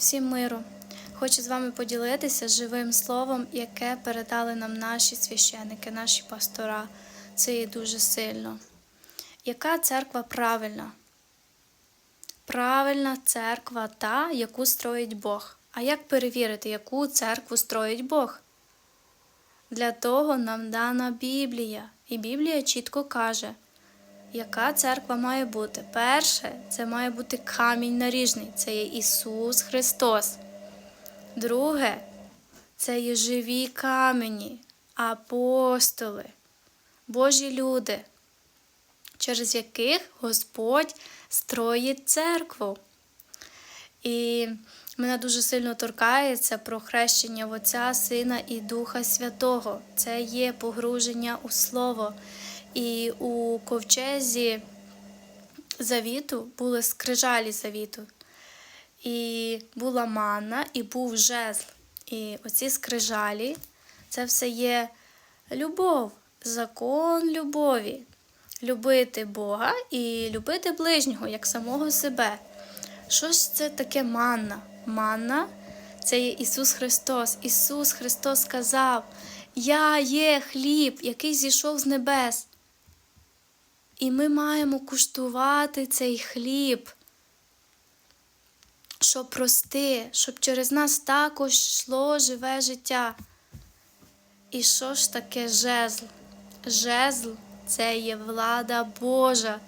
Всім миру! Хочу з вами поділитися живим словом, яке передали нам наші священники, наші пастора. Це є дуже сильно. Яка церква правильна? Правильна церква та, яку строїть Бог. А як перевірити, яку церкву строїть Бог? Для того нам дана Біблія. І Біблія чітко каже, яка церква має бути. Перше, це має бути камінь наріжний, це є Ісус Христос. Друге, це є живі камені, апостоли, Божі люди, через яких Господь строїть церкву. І мене дуже сильно торкається про хрещення в Отця, Сина і Духа Святого. Це є погруження у Слово. І у ковчезі завіту були скрижалі завіту. І була манна, і був жезл. І оці скрижалі це все є любов, закон любові. Любити Бога і любити ближнього як самого себе. Що ж це таке манна? Манна це є Ісус Христос. Ісус Христос сказав: Я є хліб, який зійшов з небес. І ми маємо куштувати цей хліб, щоб прости, щоб через нас також йшло живе життя. І що ж таке жезл? Жезл це є влада Божа,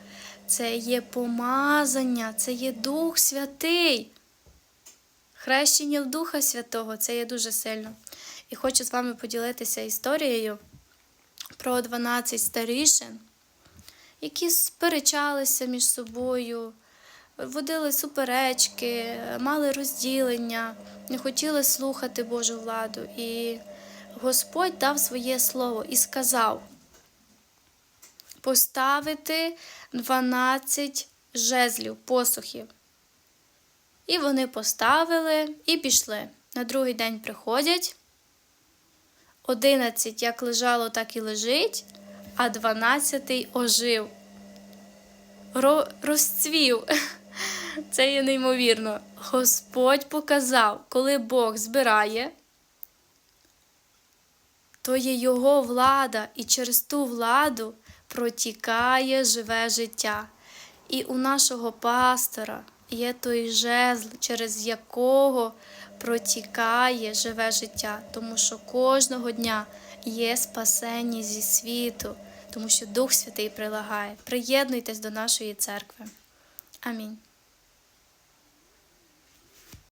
це є помазання, це є Дух Святий. Хрещення в Духа Святого це є дуже сильно. І хочу з вами поділитися історією про 12 старішин, які сперечалися між собою, водили суперечки, мали розділення, не хотіли слухати Божу владу. І Господь дав своє слово і сказав поставити 12 жезлів, посухів. І вони поставили і пішли. На другий день приходять. 11 як лежало, так і лежить, а 12 ожив. Ро- розцвів. Це є неймовірно. Господь показав, коли Бог збирає, то є Його влада, і через ту владу протікає живе життя. І у нашого пастора є той жезл, через якого протікає живе життя, тому що кожного дня є спасення зі світу, тому що Дух Святий прилагає. Приєднуйтесь до нашої церкви. Амінь.